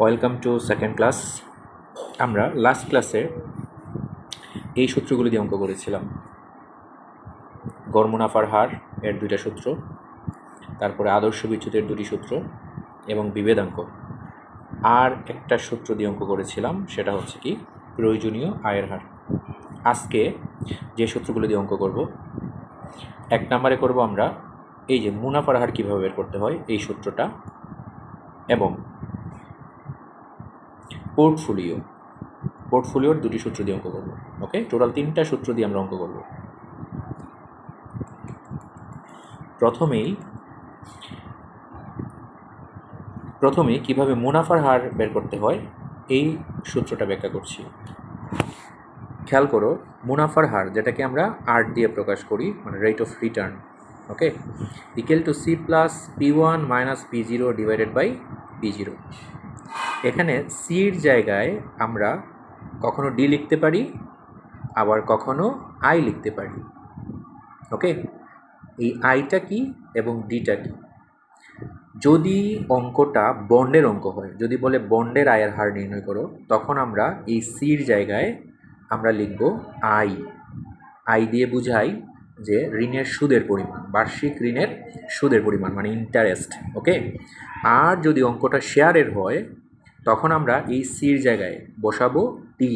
Welcome to second class আমরা last ক্লাসে এই সূত্রগুলি দিয়ে অঙ্ক করেছিলাম। গড় মুনাফার হার এর দুইটা সূত্র, তারপরে আদর্শ বিচ্যুতের দুটি সূত্র এবং বিভেদাঙ্ক আর একটা সূত্র দিয়ে অঙ্ক করেছিলাম, সেটা হচ্ছে কি, প্রয়োজনীয় আয়ের হার। আজকে যে সূত্রগুলো দিয়ে অঙ্ক করব, এক নম্বরে করব আমরা এই যে মুনাফার হার কীভাবে বের করতে হয়, এই সূত্রটা এবং পোর্টফোলিও পোর্টফোলিওর দুটি সূত্র দিয়ে অঙ্ক করব। ওকে টোটাল তিনটা সূত্র দিয়ে আমরা অঙ্ক করব। প্রথমেই, প্রথমে কীভাবে মুনাফার হার বের করতে হয়, এই সূত্রটা ব্যাখ্যা করছি। খেয়াল করো, মুনাফার হার, যেটাকে আমরা আর দিয়ে প্রকাশ করি মানে rate of return okay equal to C plus P one minus P zero divided by P zero এখানে সির জায়গায় আমরা কখনো ডি লিখতে পারি, আবার কখনো আই লিখতে পারি। ওকে এই আইটা কি এবং ডিটা কি? যদি অঙ্কটা বন্ডের অঙ্ক হয়, যদি বলে বন্ডের আয়ের হার নির্ণয় করো, তখন আমরা এই সির জায়গায় আমরা লিখব আই আই দিয়ে বুঝাই যে ঋণের সুদের পরিমাণ, বার্ষিক ঋণের সুদের পরিমাণ মানে ইন্টারেস্ট ওকে আর যদি অঙ্কটা শেয়ারের হয়, তখন আমরা এই সির জায়গায় বসাবো ডি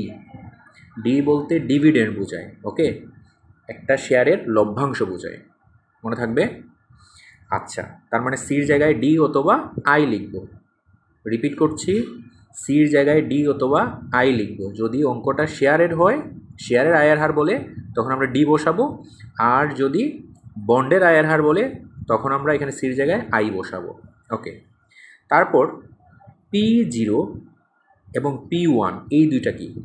ডি বলতে ডিভিডেন্ড বোঝায় ওকে একটা শেয়ারের লভ্যাংশ বোঝায়, মনে থাকবে? আচ্ছা তার মানে সির জায়গায় ডি অথবা আই লিখব। রিপিট করছি সির জায়গায় ডি অথবা আই লিখব। যদি অঙ্কটা শেয়ারের হয় শেয়ারের আয়ের হার বলে তখন আমরা ডি বসাবো। আর যদি বন্ডের আয়ের হার বলে তখন আমরা এখানে সির জায়গায় আই বসাবো। ওকে। তারপর পি জিরো এবং পি ওয়ান, এই দুইটা কি?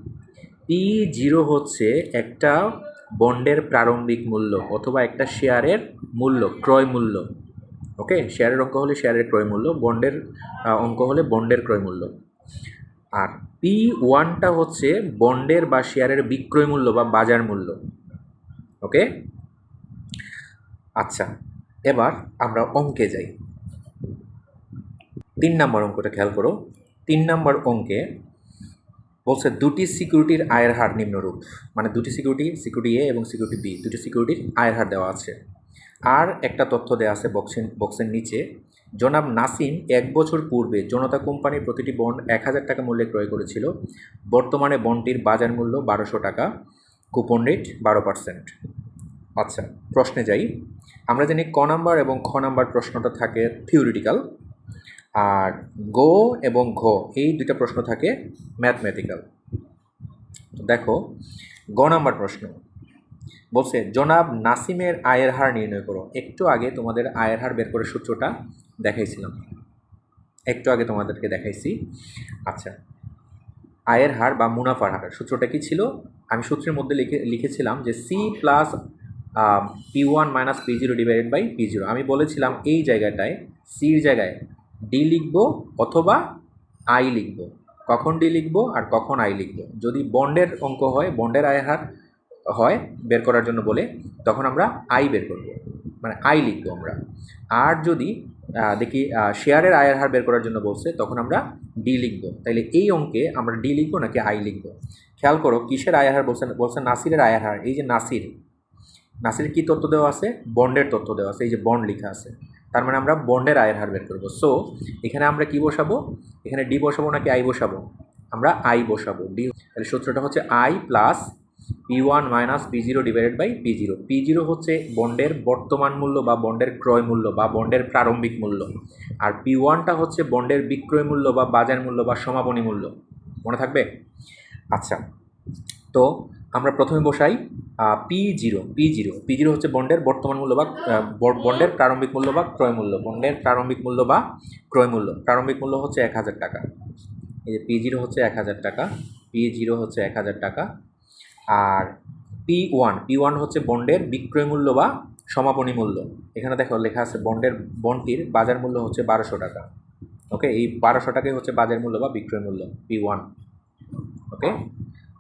পি জিরো হচ্ছে একটা বন্ডের প্রারম্ভিক মূল্য অথবা একটা শেয়ারের মূল্য, ক্রয় মূল্য। ওকে? শেয়ারের অঙ্ক হলে শেয়ারের ক্রয় মূল্য, বন্ডের অঙ্ক হলে বন্ডের ক্রয় মূল্য। আর পি ওয়ানটা হচ্ছে বন্ডের বা শেয়ারের বিক্রয় মূল্য বা বাজার মূল্য। ওকে আচ্ছা এবার আমরা অঙ্কে যাই। তিন নম্বর অঙ্কটা খেয়াল করো। তিন নম্বর অঙ্কে বলছে দুটি সিকিউরিটির আয়ের হার নিম্নরূপ। মানে দুটি সিকিউরিটি সিকিউরিটি এ এবং সিকিউরিটি বি দুটি সিকিউরিটির আয়ের হার দেওয়া আছে। আর একটা তথ্য দেওয়া আছে বক্সের বক্সের নিচে। জনাব নাসিম এক বছর পূর্বে জনতা কোম্পানির প্রতিটি বন্ড এক হাজার টাকা মূল্যে ক্রয় করেছিল। বর্তমানে বন্ডটির বাজার মূল্য বারোশো টাকা, কুপন রেট বারো পার্সেন্ট। আচ্ছা প্রশ্নে যাই। আমরা জানি ক নাম্বার এবং খ নাম্বার প্রশ্নটা থাকে থিওরিটিক্যাল। আর গো এবং ঘ, এই দুইটা প্রশ্ন থাকে ম্যাথমেটিক্যাল। দেখো, গ নাম্বার প্রশ্ন। বলছে, জনাব নাসিমের আয়ের হার নির্ণয় করো। একটু আগে তোমাদের আয়ের হার বের করে সূত্রটা দেখাইছিলাম। একটু আগে তোমাদেরকে দেখাইছি। আচ্ছা আয়ের হার বা মুনাফার হার, সূত্রটা কি ছিল? আমি সূত্রের মধ্যে লিখে, লিখেছিলাম যে C plus P one minus P zero divided by P zero আমি বলেছিলাম এই জায়গাটায় সির জায়গায় ডি লিখব অথবা আই লিখব। কখন ডি লিখব আর কখন আই লিখব? যদি বন্ডের অঙ্ক হয়, বন্ডের আয়ের হার হয় বের করার জন্য বলে, তখন আমরা আই বের করব। মানে আই লিখব আমরা। আর যদি দেখি শেয়ারের আয়ের হার বের করার জন্য বলছে, তখন আমরা ডি লিখব। তাইলে এই অঙ্কে আমরা ডি লিখব নাকি আই লিখব? খেয়াল করো, কিসের আয়ের হার বলছে বলছে নাসিরের আয়ের হার। এই যে নাসির নাসির কী তথ্য দেওয়া আছে? বন্ডের তথ্য দেওয়া আছে, এই যে বন্ড লেখা আছে। তার মানে আমরা বন্ডের আয়ের হার বের করব। সো এখানে আমরা কি বসাবো? এখানে ডি বসাবো নাকি আই বসাবো? আমরা আই বসাবো। ডি তাহলে সূত্রটা হচ্ছে I plus P one minus P zero divided by P zero P zero হচ্ছে বন্ডের বর্তমান মূল্য বা বন্ডের ক্রয় মূল্য বা বন্ডের প্রারম্ভিক মূল্য। আর পি ওয়ানটা হচ্ছে বন্ডের বিক্রয় মূল্য বা বাজার মূল্য বা সমাপনী মূল্য। মনে থাকবে? আচ্ছা। তো আমরা প্রথমে বসাই P zero P zero P zero হচ্ছে বন্ডের বর্তমান মূল্য বা বন্ডের প্রারম্ভিক মূল্য বা ক্রয় মূল্য। বন্ডের প্রারম্ভিক মূল্য বা ক্রয় মূল্য। প্রারম্ভিক মূল্য হচ্ছে এক হাজার টাকা। এই যে পি জিরো হচ্ছে এক হাজার টাকা পি জিরো হচ্ছে এক হাজার টাকা আর পি ওয়ান পি ওয়ান হচ্ছে বন্ডের বিক্রয় মূল্য বা সমাপনী মূল্য। এখানে দেখো লেখা আছে বন্ডের বন্ডটির বাজার মূল্য হচ্ছে বারোশো টাকা। ওকে এই বারোশো টাকাই হচ্ছে বাজার মূল্য বা বিক্রয় মূল্য পি ওয়ান ওকে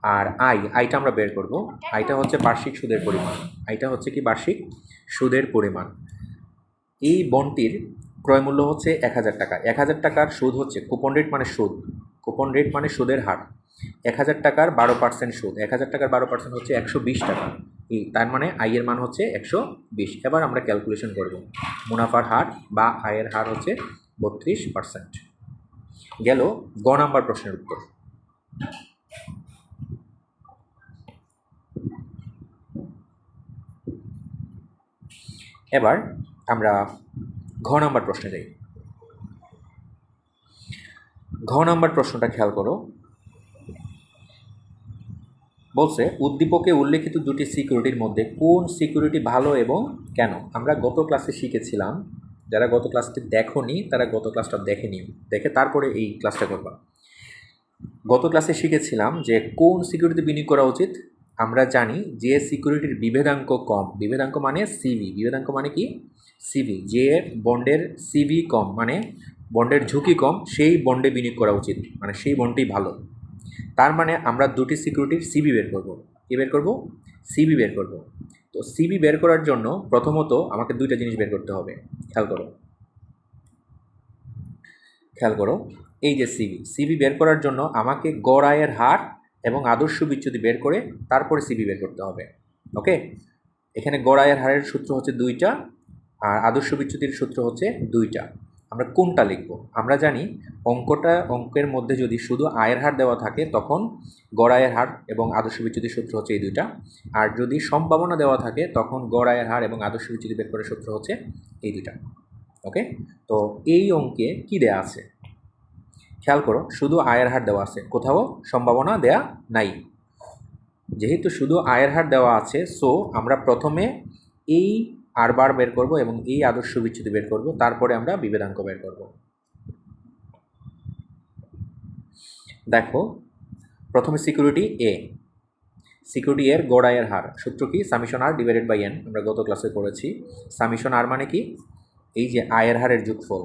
আর আই আইটা আমরা বের করব। আইটা হচ্ছে বার্ষিক সুদের পরিমাণ। আইটা হচ্ছে কি বার্ষিক? সুদের পরিমাণ। এই বন্ডটির ক্রয় মূল্য হচ্ছে এক হাজার টাকা। এক হাজার টাকার সুদ হচ্ছে কুপন রেট মানে সুদ। কুপন রেট মানে সুদের হার। এক হাজার টাকার বারো পার্সেন্ট সুদ। এক হাজার টাকার বারো পার্সেন্ট হচ্ছে একশো বিশ টাকা। এই, তার মানে আয়ের মান হচ্ছে একশো বিশ। এবার আমরা ক্যালকুলেশন করব। মুনাফার হার বা আয়ের হার হচ্ছে বত্রিশ পার্সেন্ট গেল গ নাম্বার প্রশ্নের উত্তর। এবার আমরা ঘ নাম্বার প্রশ্নে যাই। ঘ নাম্বার প্রশ্নটা খেয়াল করো। বলছে, উদ্দীপকে উল্লেখিত দুটি সিকিউরিটির মধ্যে কোন সিকিউরিটি ভালো এবং কেন? আমরা গত ক্লাসে শিখেছিলাম, যারা গত ক্লাসটি দেখোনি, তারা গত ক্লাসটা দেখে নিও দেখে তারপরে এই ক্লাসটা করবা। গত ক্লাসে শিখেছিলাম যে কোন সিকিউরিটি বিনিয়োগ করা উচিত? আমরা জানি যে সিকিউরিটির বিভেদাঙ্ক কম। বিভেদাঙ্ক মানে সিভি বিভেদাঙ্ক মানে কি? সিভি যে বন্ডের সিভি কম মানে বন্ডের ঝুঁকি কম, সেই বন্ডে বিনিয়োগ করা উচিত। মানে সেই বন্ডটি ভালো। তার মানে আমরা দুটি সিকিউরিটির সিবি বের করব। কী বের করব? সিবি বের করব। তো সিবি বের করার জন্য প্রথমত আমাকে দুইটা জিনিস বের করতে হবে। খেয়াল করো। খেয়াল করো। এই যে সিবি সিবি বের করার জন্য আমাকে গড় আয়ের হার এবং আদর্শ বিচ্যুতি বের করে তারপরে সিবি বের করতে হবে। ওকে? এখানে গড় আয়ের হারের সূত্র হচ্ছে দুইটা আর আদর্শ বিচ্যুতির সূত্র হচ্ছে দুইটা। আমরা কোনটা লিখব? আমরা জানি অঙ্কটা, অঙ্কের মধ্যে যদি শুধু আয়ের হার দেওয়া থাকে, তখন গড় আয়ের হার এবং আদর্শ বিচ্যুতির সূত্র হচ্ছে এই দুইটা। আর যদি সম্ভাবনা দেওয়া থাকে, তখন গড় আয়ের হার এবং আদর্শ বিচ্যুতি বের করে সূত্র হচ্ছে এই দুইটা। ওকে? তো এই অঙ্কে কি দেয়া আছে? খেয়াল করো, শুধু আয়ের হার দেওয়া আছে। কোথাও সম্ভাবনা দেয়া নাই। যেহেতু শুধু আয়ের হার দেওয়া আছে সো আমরা প্রথমে এই আর বার বের করব এবং এই আদর্শ বিচ্যুতি বের করব, তারপরে আমরা বিভেদাঙ্ক বের করব। দেখো, প্রথমে সিকিউরিটি এ সিকিউরিটি এর গড় আয়ের হার। সূত্র কি? Summation R divided by N আমরা গত ক্লাসে করেছি সামিশন আর মানে কি? এই যে আয়ের হারের যোগফল।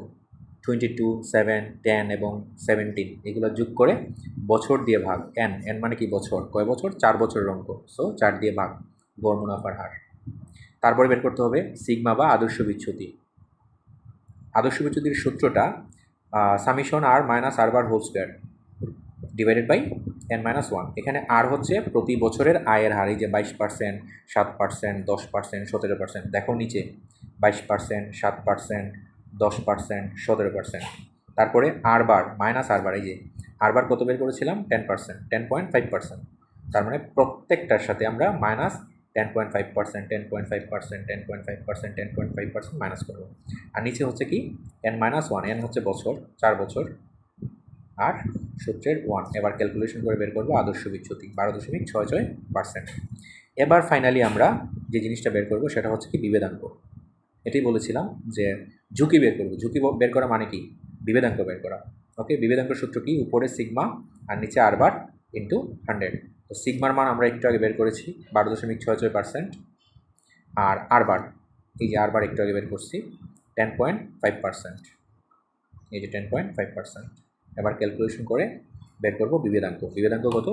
টোয়েন্টি টু সেভেন টেন এবং সেভেন্টিন এগুলো যোগ করে বছর দিয়ে ভাগ। এন এন মানে কি বছর? কয় বছর? চার বছরের অঙ্ক। সো চার দিয়ে ভাগ। গড় মুনাফার হার। তারপরে বের করতে হবে সিগমা বা আদর্শ বিচ্ছুতি আদর্শ বিচ্ছুতির সূত্রটা summation R minus R bar whole square divided by N minus one এখানে আর হচ্ছে প্রতি বছরের আয়ের হার, এই যে বাইশ পার্সেন্ট সাত পার্সেন্ট দশ পার্সেন্ট সতেরো পার্সেন্ট দেখো নিচে, বাইশ পার্সেন্ট সাত পার্সেন্ট দশ পার্সেন্ট সতেরো পার্সেন্ট তারপরে আর বার মাইনাস আর বার এই যে আর বার কত বের করেছিলাম? Ten percent ten point five percent তার মানে প্রত্যেকটার সাথে আমরা minus ten point five percent ten point five percent ten point five percent ten point five percent minus করব। আর নিচে হচ্ছে কি? এন মাইনাস ওয়ান এন হচ্ছে বছর, চার বছর, আর সূত্রের ওয়ান এবার ক্যালকুলেশন করে বের করব আদর্শ বিচ্যুতি, বারো দশমিক ছয় ছয় পার্সেন্ট এবার ফাইনালি আমরা যে জিনিসটা বের করব সেটা হচ্ছে কি? বিবেদাঙ্ক। এটাই বলেছিলাম যে ঝুঁকি বের করব। ঝুঁকি বের করা মানে কি? বিবেদাঙ্ক বের করা। ওকে বিবেদাঙ্ক সূত্র কি? উপরে সিগমা আর নিচে আরবার ইন্টু হান্ড্রেড তো সিগমার মান আমরা একটু আগে বের করেছি, বারো দশমিক ছয় ছয় পার্সেন্ট আর আরবার এই যে আরবার একটু আগে বের করছি টেন পয়েন্ট ফাইভ পার্সেন্ট এই যে টেন পয়েন্ট ফাইভ পার্সেন্ট এবার ক্যালকুলেশন করে বের করব বিবেদাঙ্ক বিবেদাঙ্ক কত?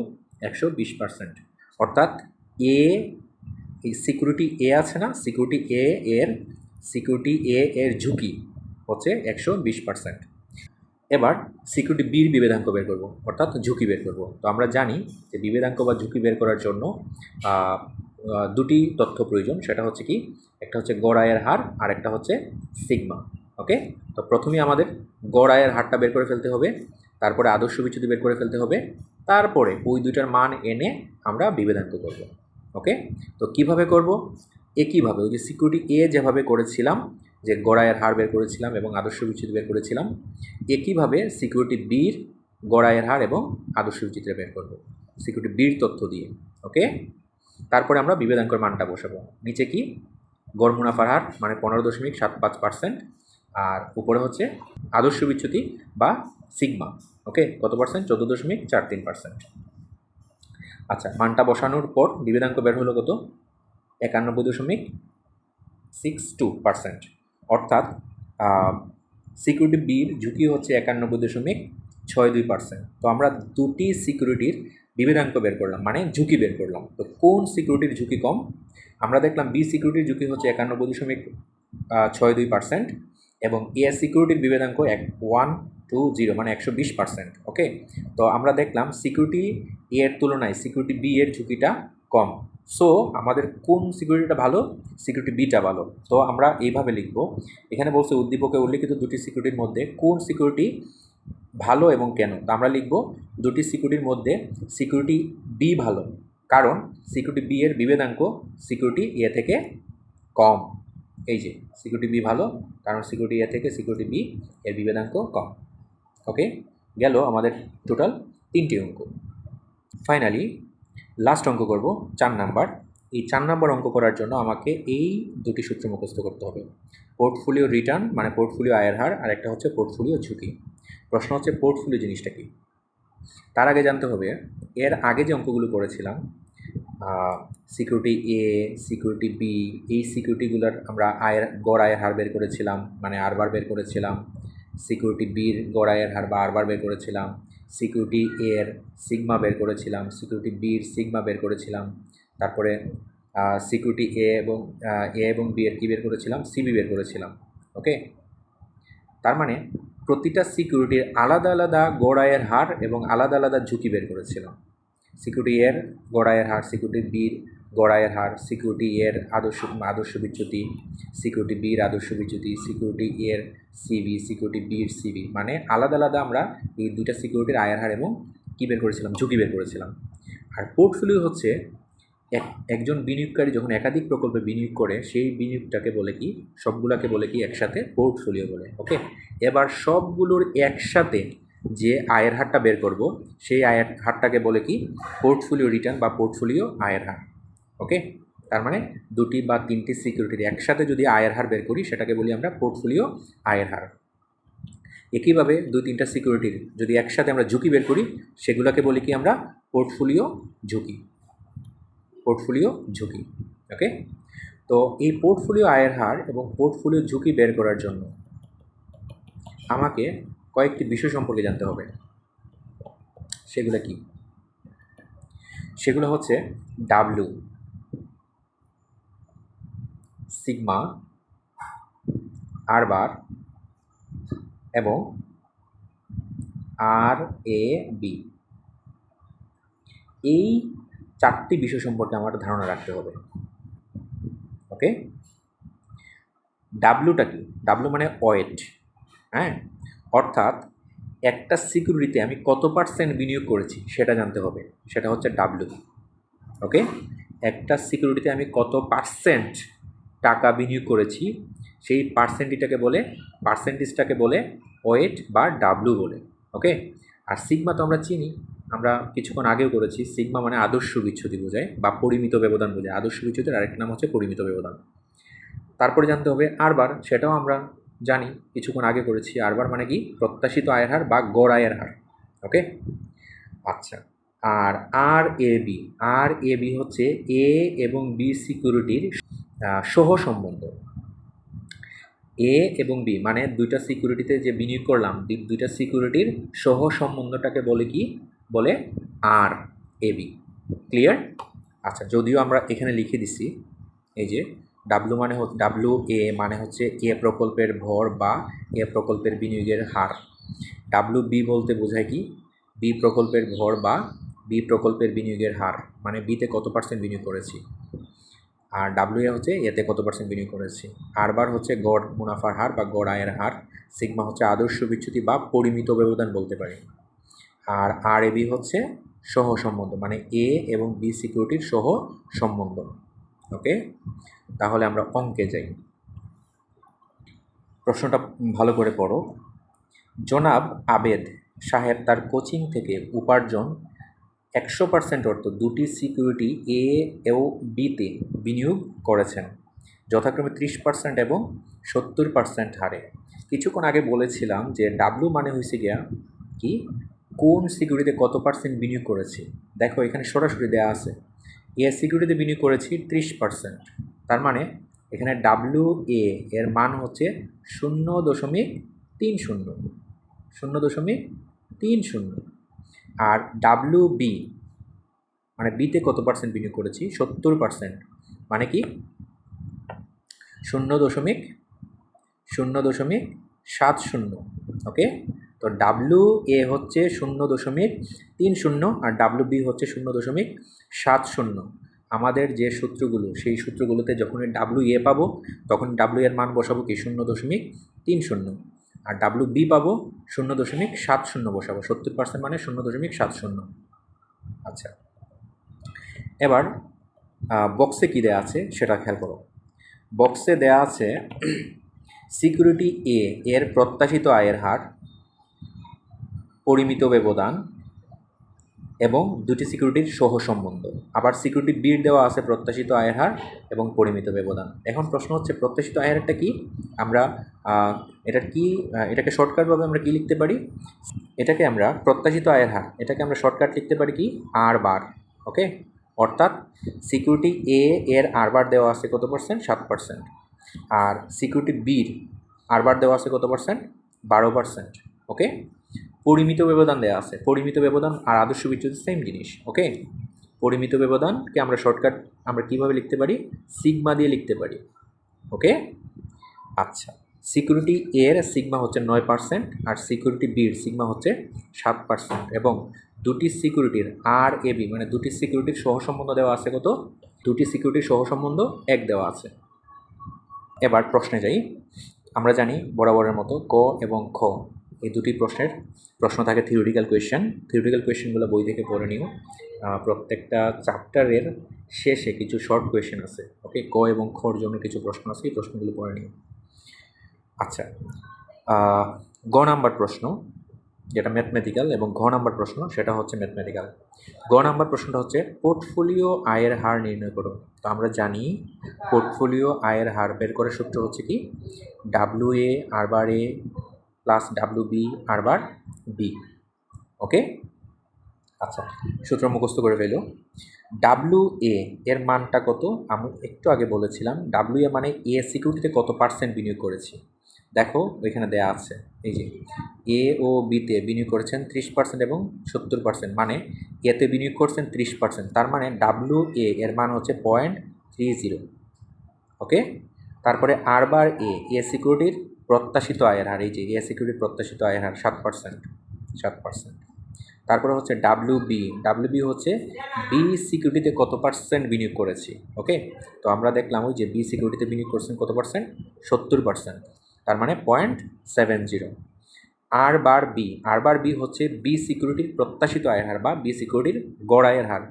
একশো বিশ পার্সেন্ট অর্থাৎ এ এই সিকিউরিটি এ আছে না? সিকিউরিটি এ এর সিকিউরিটি এ এর ঝুঁকি হচ্ছে একশো বিশ পার্সেন্ট এবার সিকিউরিটি বির বিভেদাঙ্ক বের করব, অর্থাৎ ঝুঁকি বের করব। তো আমরা জানি যে বিভেদাঙ্ক বা ঝুঁকি বের করার জন্য দুটি তথ্য প্রয়োজন। সেটা হচ্ছে কি, একটা হচ্ছে গড় আয়ের হার, আর একটা হচ্ছে সিগমা, ওকে? তো প্রথমেই আমাদের গড় আয়ের হারটা বের করে ফেলতে হবে, তারপরে আদর্শ বিচ্যুতি বের করে ফেলতে হবে, তারপরে ওই দুইটার মান এনে আমরা বিভেদাঙ্ক করব, ওকে? তো কীভাবে করব? একইভাবে ওই যে সিকিউরিটি এ যেভাবে করেছিলাম যে গড়ায়ের হার বের করেছিলাম এবং আদর্শ বিচ্যুতি বের করেছিলাম, একইভাবে সিকিউরিটি বির গড়ায়ের হার এবং আদর্শ বিচিত্র বের করব। সিকিউরিটি বির তথ্য দিয়ে ওকে তারপরে আমরা বিভেদাঙ্কর মানটা বসাবো। নিচে কি? গড় মুনাফার হার মানে পনেরো দশমিক সাত পাঁচ পার্সেন্ট আর উপরে হচ্ছে আদর্শ বিচ্যুতি বা সিগমা ওকে কত পার্সেন্ট চোদ্দ দশমিক চার তিন পার্সেন্ট আচ্ছা মানটা বসানোর পর বিভেদাঙ্ক বের হলো কত? একানব্বই দশমিক সিক্স টু পার্সেন্ট অর্থাৎ সিকিউরিটি বির ঝুঁকি হচ্ছে একানব্বই দশমিক ছয় দুই পার্সেন্ট তো আমরা দুটি সিকিউরিটির বিভেদাঙ্ক বের করলাম মানে ঝুঁকি বের করলাম। তো কোন সিকিউরিটির ঝুঁকি কম? আমরা দেখলাম বি সিকিউরিটির ঝুঁকি হচ্ছে একানব্বই দশমিক ছয় দুই পার্সেন্ট এবং এ সিকিউরিটির বিভেদাঙ্ক এক ওয়ান টু জিরো মানে একশো বিশ পার্সেন্ট ওকে তো আমরা দেখলাম সিকিউরিটি এর তুলনায় সিকিউরিটি বি এর ঝুঁকিটা কম। সো আমাদের কোন সিকিউরিটিটা ভালো? সিকিউরিটি বিটা ভালো। তো আমরা এইভাবে লিখব। এখানে বলছে উদ্দীপকে উল্লিখিত দুটি সিকিউরিটির মধ্যে কোন সিকিউরিটি ভালো এবং কেন? তো আমরা লিখব দুটি সিকিউরিটির মধ্যে সিকিউরিটি বি ভালো। কারণ সিকিউরিটি বি এর বিভেদাঙ্ক সিকিউরিটি এ থেকে কম। এই যে সিকিউরিটি বি ভালো, কারণ সিকিউরিটি এ থেকে সিকিউরিটি বি এর বিভেদাঙ্ক কম। ওকে গেল আমাদের টোটাল তিনটি অঙ্ক। ফাইনালি লাস্ট অঙ্ক করব, চার নাম্বার। এই চার নাম্বার অঙ্ক করার জন্য আমাকে এই দুটি সূত্র মুখস্থ করতে হবে। পোর্টফোলিও রিটার্ন মানে পোর্টফোলিও আয়ের হার, আর একটা হচ্ছে পোর্টফোলিও ঝুঁকি। প্রশ্ন হচ্ছে পোর্টফোলিও জিনিসটা কি? তার আগে জানতে হবে, এর আগে যে অঙ্কগুলো করেছিলাম সিকিউরিটি এ সিকিউরিটি বি এই সিকিউরিটিগুলোর আমরা আয়ের, গড় আয়ের হার বের করেছিলাম মানে আরবার বের করেছিলাম। সিকিউরিটি বির গড় আয়ের হার বা আরবার বের করেছিলাম। সিকিউরিটি এ এর সিগমা বের করেছিলাম সিকিউরিটি বির সিগমা বের করেছিলাম, তারপরে সিকিউরিটি এ এবং এ এবং বি এর কী বের করেছিলাম? সিবি বের করেছিলাম ওকে তার মানে প্রতিটা সিকিউরিটির আলাদা আলাদা গোড়ায়ের হার এবং আলাদা আলাদা ঝুঁকি বের করেছিলাম। সিকিউরিটি এর গোড়ায়ের হার সিকিউরিটি বির গড়ায়ের হার সিকিউরিটি এর আদর্শ আদর্শ বিচ্যুতি সিকিউরিটি বির আদর্শ বিচ্যুতি সিকিউরিটি এর সিবি সিকিউরিটি বির সিবি মানে আলাদা আলাদা আমরা এই দুইটা সিকিউরিটির আয়ের হার এবং কী বের করেছিলাম, ঝুঁকি বের করেছিলাম। আর পোর্টফোলিও হচ্ছে এক, একজন বিনিয়োগকারী যখন একাধিক প্রকল্পে বিনিয়োগ করে, সেই বিনিয়োগটাকে বলে কি, সবগুলোকে বলে কি, একসাথে পোর্টফোলিও বলে ওকে এবার সবগুলোর একসাথে যে আয়ের হারটা বের করব, সেই আয়ের হারটাকে বলে কি পোর্টফোলিও রিটার্ন বা পোর্টফোলিও আয়ের হার। ওকে? তার মানে দুটি বা তিনটি সিকিউরিটির একসাথে যদি আয়ের হার বের করি, সেটাকে বলি আমরা পোর্টফোলিও আয়ের হার। একইভাবে দুই তিনটা সিকিউরিটির যদি একসাথে আমরা ঝুঁকি বের করি, সেগুলোকে বলি কি আমরা? পোর্টফোলিও ঝুঁকি। পোর্টফোলিও ঝুঁকি, ওকে? তো এই পোর্টফোলিও আয়ের হার এবং পোর্টফোলিও ঝুঁকি বের করার জন্য আমাকে কয়েকটি বিষয় সম্পর্কে জানতে হবে। সেগুলো কি? সেগুলো হচ্ছে ডাব্লু সিগমা, আর বার, এবং আর এ বি। এই চারটি বিষয় সম্পর্কে আমার ধারণা রাখতে হবে। ওকে? ডাব্লুটা কি? ডাব্লু মানে ওয়েট হ্যাঁ? অর্থাৎ একটা সিকিউরিটিতে আমি কত পার্সেন্ট বিনিয়োগ করেছি সেটা জানতে হবে। সেটা হচ্ছে ডাব্লু ওকে? একটা সিকিউরিটিতে আমি কত পার্সেন্ট টাকা বিনিয়োগ করেছি, সেই পার্সেন্টিটাকে বলে, পার্সেন্টেজটাকে বলে ওয়েট বা ডাব্লু বলে, ওকে? আর সিগমা তো আমরা চিনি, আমরা কিছুক্ষণ আগেও করেছি, সিগমা মানে আদর্শ বিচ্ছুতি বোঝায় বা পরিমিত ব্যবধান বোঝায়, আদর্শ বিচ্ছুতির আরেকটা নাম হচ্ছে পরিমিত ব্যবধান। তারপরে জানতে হবে আরবার সেটাও আমরা জানি, কিছুক্ষণ আগে করেছি আরবার মানে কি? প্রত্যাশিত আয়ের হার বা গড় আয়ের হার, ওকে? আচ্ছা আর আর A B R A B হচ্ছে এ এবং বি সিকিউরিটির সহ সম্বন্ধ। এ এবং বি মানে দুইটা সিকিউরিটিতে যে বিনিয়োগ করলাম দুইটা সিকিউরিটির সহ সম্বন্ধটাকে বলে কি? বলে আর এ বি ক্লিয়ার আচ্ছা যদিও আমরা এখানে লিখে দিছি, এই যে ডাব্লু মানে ডাব্লু এ মানে হচ্ছে এ প্রকল্পের ভর বা এ প্রকল্পের বিনিয়োগের হার। ডাব্লু বি বলতে বোঝায় কি? বি প্রকল্পের ভর বা বি প্রকল্পের বিনিয়োগের হার মানে বিতে কত পার্সেন্ট বিনিয়োগ করেছি। আর ডাব্লু এ হচ্ছে এতে কত পার্সেন্ট বিনিয়োগ করেছি? আরবার হচ্ছে গড় মুনাফার হার বা গড় আয়ের হার। সিগমা হচ্ছে আদর্শ বিচ্যুতি বা পরিমিত ব্যবধান বলতে পারি। আর আর এ বি হচ্ছে সহ সম্বন্ধ মানে এ এবং বি সিকিউরিটির সহ সম্বন্ধ। ওকে তাহলে আমরা অঙ্কে যাই। প্রশ্নটা ভালো করে পড়ো। জনাব আবেদ সাহেব তার কোচিং থেকে উপার্জন একশো পার্সেন্ট অর্থ দুটি সিকিউরিটি এ ও বিতে বিনিয়োগ করেছেন। যথাক্রমে ত্রিশ পার্সেন্ট এবং সত্তর পার্সেন্ট হারে। কিছুক্ষণ আগে বলেছিলাম যে ডাব্লু মানে হয়েছে গিয়া কি? কোন সিকিউরিটিতে কত পার্সেন্ট বিনিয়োগ করেছি? দেখো, এখানে সরাসরি দেওয়া আছে। এ সিকিউরিটিতে বিনিয়োগ করেছি ত্রিশ পার্সেন্ট তার মানে এখানে ডাব্লু এ এর মান হচ্ছে শূন্য দশমিক তিন শূন্য। শূন্য দশমিক তিন শূন্য। আর ডাব্লিউ বি মানে বিতে কত পার্সেন্ট বিনিয়োগ করেছি? সত্তর পার্সেন্ট মানে কি? শূন্য দশমিক শূন্য দশমিক সাত শূন্য। ওকে তো ডাব্লু এ হচ্ছে শূন্য দশমিক তিন শূন্য আর ডাব্লু বি হচ্ছে শূন্য দশমিক সাত শূন্য। আমাদের যে সূত্রগুলো, সেই সূত্রগুলোতে যখন ডাব্লু এ পাবো, তখন ডাব্লু এর মান বসাবো কি? শূন্য দশমিক তিন শূন্য। আর ডাব্লু বি পাবো শূন্য দশমিক সাত শূন্য, বসাবো। সত্তর পার্সেন্ট মানে শূন্য দশমিক সাত শূন্য। আচ্ছা। এবার বক্সে কী দেয়া আছে সেটা খেয়াল করো। বক্সে দেয়া আছে সিকিউরিটি এ এর প্রত্যাশিত আয়ের হার, পরিমিত ব্যবধান এবং দুটি সিকিউরিটির সহ সম্বন্ধ। আবার সিকিউরিটি বির দেওয়া আছে প্রত্যাশিত আয়ের হার এবং পরিমিত ব্যবধান। এখন প্রশ্ন হচ্ছে, প্রত্যাশিত আয়ের হারটা কি? আমরা এটার কি এটাকে শর্টকাটভাবে আমরা কি লিখতে পারি? এটাকে আমরা প্রত্যাশিত আয়ের হার, এটাকে আমরা শর্টকাট লিখতে পারি কি? আর বার ওকে অর্থাৎ সিকিউরিটি এ এর আর বার দেওয়া আছে কত পার্সেন্ট সাত পার্সেন্ট আর সিকিউরিটি বির আর বার দেওয়া আছে কত পার্সেন্ট বারো পার্সেন্ট ওকে পরিমিত ব্যবধান দেওয়া আছে। পরিমিত ব্যবধান আর আদর্শ বিচ্যুতি সেম জিনিস ওকে পরিমিত ব্যবধানকে আমরা শর্টকাট আমরা কীভাবে লিখতে পারি? সিগমা দিয়ে লিখতে পারি ওকে আচ্ছা সিকিউরিটি এর সিগমা হচ্ছে নয় পার্সেন্ট আর সিকিউরিটি বির সিগমা হচ্ছে সাত পার্সেন্ট এবং দুটি সিকিউরিটির আর এ বি মানে দুটি সিকিউরিটির সহসম্বন্ধ দেওয়া আছে কত? দুটি সিকিউরিটির সহসম্বন্ধ এক দেওয়া আছে। এবার প্রশ্নে যাই। আমরা জানি বরাবরের মতো ক এবং খ, এই দুটি প্রশ্নের প্রশ্ন থাকে থিওরিটিক্যাল কোয়েশ্চেন থিওরিটিক্যাল কোয়েশ্চেনগুলো বই থেকে পড়ে নিও। প্রত্যেকটা চ্যাপ্টারের শেষে কিছু শর্ট কোয়েশ্চেন আছে। ওকে ক এবং খর জন্য কিছু প্রশ্ন আছে, এই প্রশ্নগুলো পড়ে নিও। আচ্ছা গ নাম্বার প্রশ্ন, যেটা ম্যাথমেটিক্যাল এবং ঘ নাম্বার প্রশ্ন, সেটা হচ্ছে ম্যাথমেটিক্যাল গ নাম্বার প্রশ্নটা হচ্ছে পোর্টফোলিও আয়ের হার নির্ণয় করো। তো আমরা জানি পোর্টফোলিও আয়ের হার বের করার সূত্র হচ্ছে কি? W A R bar A plus W B R bar B okay আচ্ছা সূত্র মুখস্থ করে ফেলো। ডাব্লু এ এর মানটা কত? আমি একটু আগে বলেছিলাম ডাব্লু এ মানে এ সিকিউরিটিতে কত পার্সেন্ট বিনিয়োগ করেছি? দেখো ওইখানে দেয়া আছে, এই যে এ ও বিতে বিনিয়োগ করেছেন ত্রিশ পার্সেন্ট এবং সত্তর পার্সেন্ট মানে এতে বিনিয়োগ করছেন ত্রিশ পার্সেন্ট তার মানে ডাব্লু এ এর মান হচ্ছে পয়েন্ট থ্রি জিরো ওকে তারপরে আর বার এ এ সিকিউরিটির প্রত্যাশিত আয়ের হার, এই যে এ সিকিউরিটির প্রত্যাশিত আয়ের হার সাত পার্সেন্ট সাত পার্সেন্ট তারপরে হচ্ছে ডাব্লিউ বি ডাব্লিউ বি হচ্ছে বি সিকিউরিটিতে কত পার্সেন্ট বিনিয়োগ করেছি ওকে তো আমরা দেখলাম ওই যে বি সিকিউরিটিতে বিনিয়োগ করছেন কত পার্সেন্ট সত্তর পার্সেন্ট তার মানে point seven zero R bar B R bar B হচ্ছে বি সিকিউরিটির প্রত্যাশিত আয়ের হার বা বি সিকিউরিটির গড় আয়ের হার।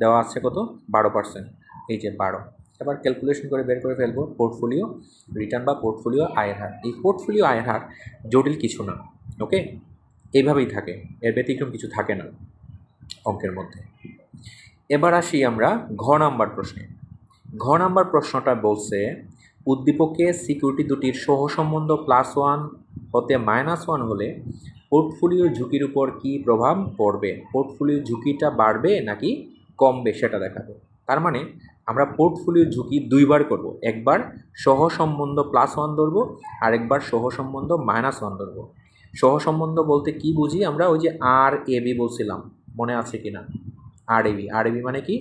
দেওয়া আছে কত? বারো পার্সেন্ট এই যে বারো। এবার ক্যালকুলেশন করে বের করে ফেলব পোর্টফোলিও রিটার্ন বা পোর্টফোলিও আয়ের হার এই পোর্টফোলিও আয়ের হার জটিল কিছু না ওকে এইভাবেই থাকে, এর ব্যতিক্রম কিছু থাকে না অঙ্কের মধ্যে। এবার আসি আমরা ঘ নাম্বার প্রশ্নে। ঘ নাম্বার প্রশ্নটা বলছে, উদ্দীপকে সিকিউরিটি দুটির সহ সম্বন্ধ প্লাস ওয়ান হতে মাইনাস ওয়ান হলে পোর্টফোলিও ঝুঁকির উপর কী প্রভাব পড়বে? পোর্টফোলিও ঝুঁকিটা বাড়বে নাকি কমবে সেটা দেখাবে। তার মানে আমরা পোর্টফোলিও ঝুঁকি দুইবার করব। একবার সহ সম্বন্ধ প্লাস ওয়ান ধরবো, আরেকবার সহ সম্বন্ধ মাইনাস ওয়ান ধরবো। সহ সম্বন্ধ বলতে কি বুঝি? আমরা ওই যে আর এ বি বলছিলাম, মনে আছে কি না আর A B R A B মানে কি?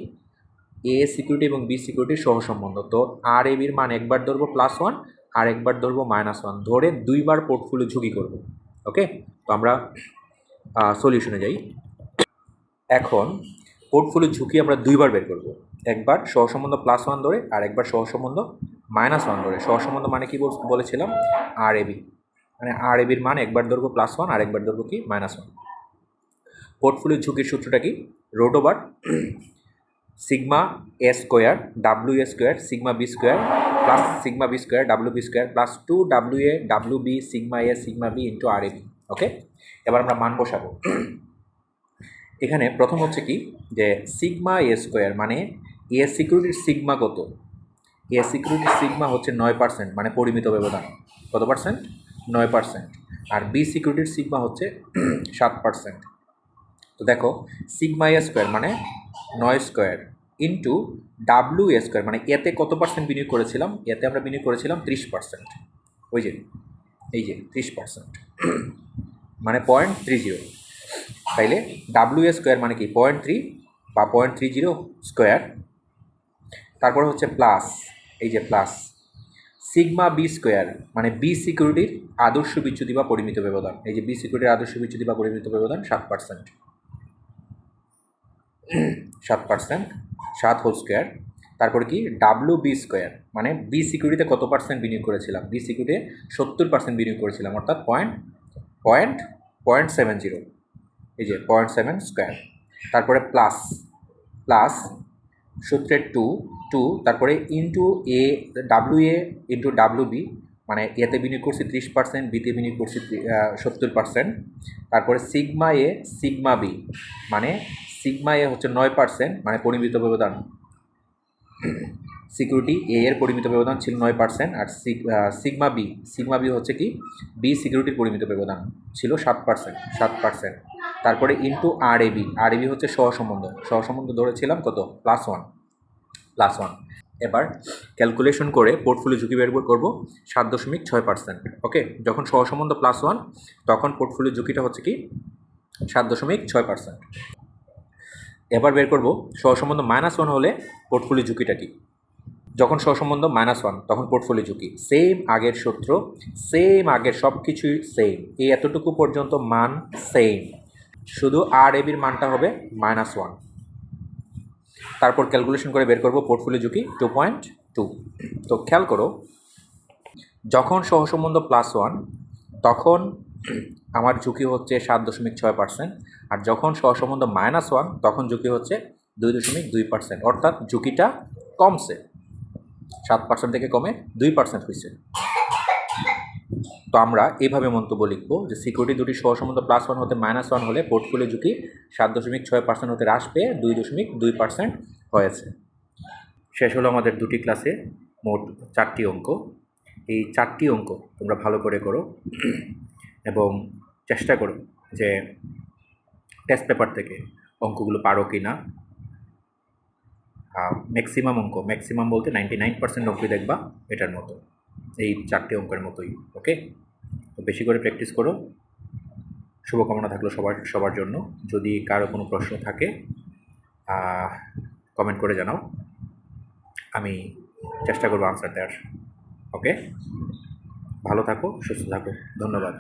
এ সিকিউরিটি এবং বি সিকিউরিটির সহ সম্বন্ধ তো আর এ বির মান একবার ধরবো প্লাস ওয়ান আর একবার ধরবো মাইনাস ওয়ান ধরে দুইবার পোর্টফোলিও ঝুঁকি করব। ওকে তো আমরা সলিউশনে যাই। এখন পোর্টফোলিও ঝুঁকি আমরা দুইবার বের করব। একবার সহসম্বন্ধ প্লাস ওয়ান ধরে, আর একবার সহসম্বন্ধ মাইনাস ওয়ান ধরে। সহসম্বন্ধ মানে কি বলেছিলাম? আর এবি মানে আর এবির মান একবার ধরবো প্লাস ওয়ান আর একবার ধরবো কি? মাইনাস ওয়ান পোর্টফোলিও ঝুঁকির সূত্রটা কি? Road over sigma A square W A square sigma B square plus sigma B square W B square plus two W A W B sigma A sigma B into R AB okay এবার আমরা মান বসাবো। এখানে প্রথম হচ্ছে কি? যে sigma A square মানে এ সিকিউরিটির সিগমা কত? এ সিকিউরিটির সিগমা হচ্ছে নয় পার্সেন্ট মানে পরিমিত ব্যবধান। কত পার্সেন্ট নয় পার্সেন্ট আর বি সিকিউরিটির সিগমা হচ্ছে সাত পার্সেন্ট তো দেখো সিগমা এ স্কোয়ার মানে নয় square into W A square মানে এতে কত পার্সেন্ট বিনিয়োগ করেছিলাম? এতে আমরা বিনিয়োগ করেছিলাম ত্রিশ পার্সেন্ট ওই যে, এই যে ত্রিশ পার্সেন্ট মানে পয়েন্ট থ্রি জিরো তাইলে ডাব্লু এ স্কোয়ার মানে কি? পয়েন্ট থ্রি বা পয়েন্ট থ্রি জিরো স্কোয়ার তারপরে হচ্ছে প্লাস এই যে প্লাস সিগমা বি স্কোয়ার মানে বি সিকিউরিটির আদর্শ বিচ্যুতি বা পরিমিত ব্যবধান। এই যে বি সিকিউরিটির আদর্শ বিচ্যুতি বা পরিমিত ব্যবধান সাত পার্সেন্ট সাত পার্সেন্ট সাত হোল স্কোয়ার তারপরে কি? ডাব্লু বি স্কোয়ার মানে বি সিকিউরিটিতে কত পার্সেন্ট বিনিয়োগ করেছিলাম? বি সিকিউরিটিতে সত্তর পার্সেন্ট বিনিয়োগ করেছিলাম, অর্থাৎ point point point seven zero এই যে পয়েন্ট সেভেন স্কোয়ার তারপরে প্লাস প্লাস সূত্রের টু টু তারপরে into A W A into W B মানে এতে বিনিয়োগ করছি ত্রিশ পার্সেন্ট বিতে বিনিয়োগ করছি সত্তর পার্সেন্ট তারপরে সিগমা এ সিগমা বি মানে সিগমা এ হচ্ছে নয় পার্সেন্ট মানে পরিমিত ব্যবধান। সিকিউরিটি এ এর পরিমিত ব্যবধান ছিল নয় পার্সেন্ট আর সিগমা বি সিগমা বি হচ্ছে কি? বি সিকিউরিটির পরিমিত ব্যবধান ছিল সাত পার্সেন্ট সাত পার্সেন্ট তারপরে into R A B R A B হচ্ছে সহসম্বন্ধ সহসম্বন্ধ ধরেছিলাম কত? প্লাস ওয়ান প্লাস ওয়ান এবার ক্যালকুলেশন করে পোর্টফোলিও ঝুঁকি বের করব সাত দশমিক ছয় পার্সেন্ট ওকে যখন সহসম্বন্ধ প্লাস ওয়ান তখন পোর্টফোলিও ঝুঁকিটা হচ্ছে কি? সাত দশমিক ছয় পার্সেন্ট এবার বের করব সহসম্বন্ধ মাইনাস ওয়ান হলে পোর্টফোলিও ঝুঁকিটা কি? যখন সহসম্বন্ধ মাইনাস ওয়ান তখন পোর্টফোলিও ঝুঁকি। সেম আগের সূত্র সেম আগের সব কিছুই সেম এই এতটুকু পর্যন্ত মান সেম শুধু আর এবির মানটা হবে মাইনাস ওয়ান তারপর ক্যালকুলেশন করে বের করব পোর্টফোলিও ঝুঁকি টু পয়েন্ট টু তো খেয়াল করো, যখন সহসম্বন্ধ প্লাস ওয়ান তখন আমার ঝুঁকি হচ্ছে সাত দশমিক ছয় পার্সেন্ট আর যখন সহসম্বন্ধ মাইনাস ওয়ান তখন ঝুঁকি হচ্ছে দুই দশমিক দুই পার্সেন্ট অর্থাৎ ঝুঁকিটা কমছে। সাত পার্সেন্ট থেকে কমে দুই পার্সেন্ট হয়েছে। তো আমরা এভাবে মন্তব্য লিখব যে সিকিউরিটি দুটি সহসম্বন্ধ প্লাস ওয়ান হতে মাইনাস ওয়ান হলে পোর্টফোলিও ঝুঁকি সাত দশমিক ছয় পার্সেন্ট হতে হ্রাস পেয়ে দুই দশমিক দুই পার্সেন্ট হয়েছে। শেষ হলো আমাদের দুটি ক্লাসে মোট চারটি অঙ্ক। এই চারটি অঙ্ক তোমরা ভালো করে করো এবং চেষ্টা করো যে টেস্ট পেপার থেকে অঙ্কগুলো পারো কি না ম্যাক্সিমাম অঙ্ক ম্যাক্সিমাম বলতে নাইনটি নাইন পার্সেন্ট অঙ্কই দেখবা এটার মতো। এই চারটি অঙ্কের মতোই ওকে তো বেশি করে প্র্যাকটিস করো। শুভকামনা থাকল সবার সবার জন্য। যদি কারও কোনো প্রশ্ন থাকে কমেন্ট করে জানাও। আমি চেষ্টা করব আনসার দেওয়ার ওকে ভালো থাকো, সুস্থ থাকো। ধন্যবাদ।